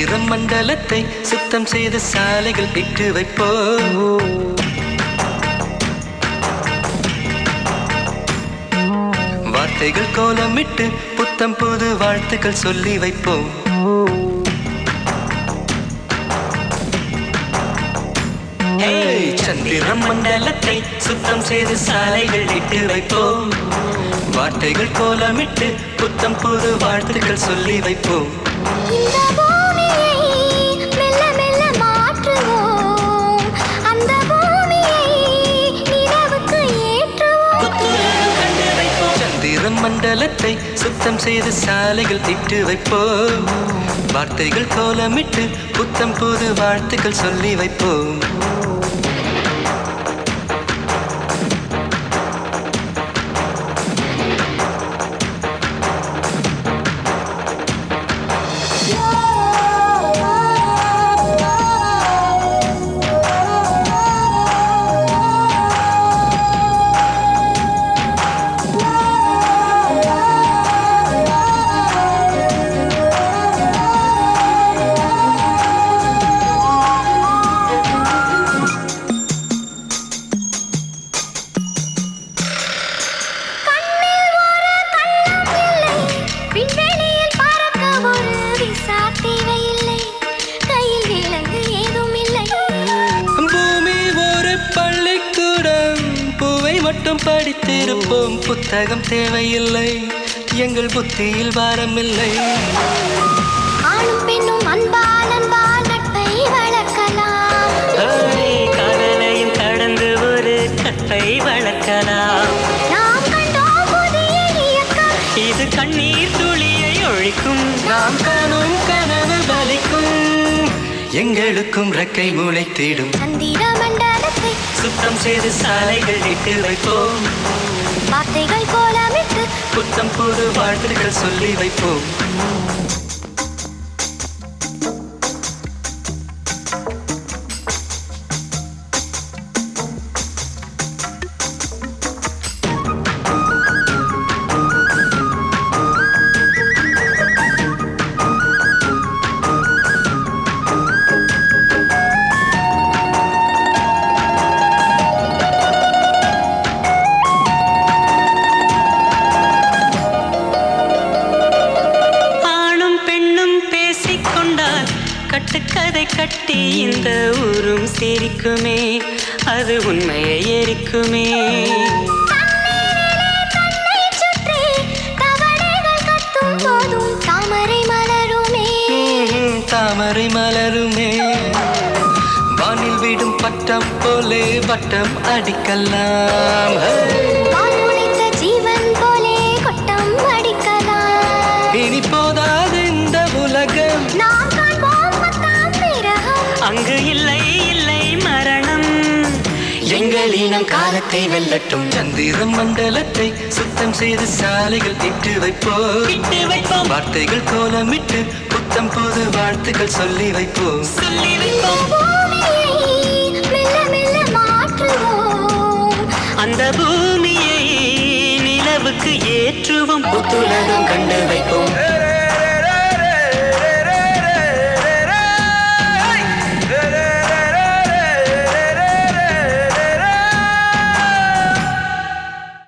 மண்டலத்தை சுத்தம் செய்து சாலைகள் இட்டு வைப்போம். வார்த்தைகள் கோலமிட்டு புத்தம் புது வாழ்த்துக்கள் சொல்லி வைப்போம். ஏய், சந்திர மண்டலத்தை சுத்தம் செய்து சாலைகள் இட்டு வைப்போம். வார்த்தைகள் கோலமிட்டு புத்தம் புது வாழ்த்துக்கள் சொல்லி வைப்போம். மண்டலத்தை சுத்தம் செய்து சாலைகள் திட்டு வைப்போம் வார்த்தைகள் கோலமிட்டு புத்தம் புது வாழ்த்துக்கள் சொல்லி வைப்போம். படித்திருப்போம். புத்தகம் தேவையில்லை. எங்கள் புத்தியில் வாரமில்லை காதலையும் கடந்து ஒரு கற்பை வளர்க்கலாம். இது கண்ணீர் துளியை ஒழிக்கும். நாம் காணும் கனவு பலிக்கும். எங்களுக்கும் ரெக்கை முளைத்திடும். சந்திர செய்து சாலைகள் இட்டு வைப்போம். வார்த்தைகள் கோலமிட்டு புத்தம் புது வாழ்த்துக்கள் சொல்லி வைப்போம். கட்டி இந்த ஊரும் சிரிக்குமே அது உண்மையை எரிக்குமே. தாமரை மலருமே. வானில் விடும் பட்டம் போலே வட்டம் அடிக்கலாம். எங்கள் இனம் காலத்தை வெல்லட்டும். சந்திர மண்டலத்தை சுத்தம் செய்து சாலைகள் இட்டு வைப்போம். வார்த்தைகள் கோலமிட்டு புத்தம் புது வாழ்த்துக்கள் சொல்லி வைப்போம். சொல்லி வைப்போம். அந்த பூமியை நிலவுக்கு ஏற்றுவோம். புத்துலகம் கண்டு வைப்போம்.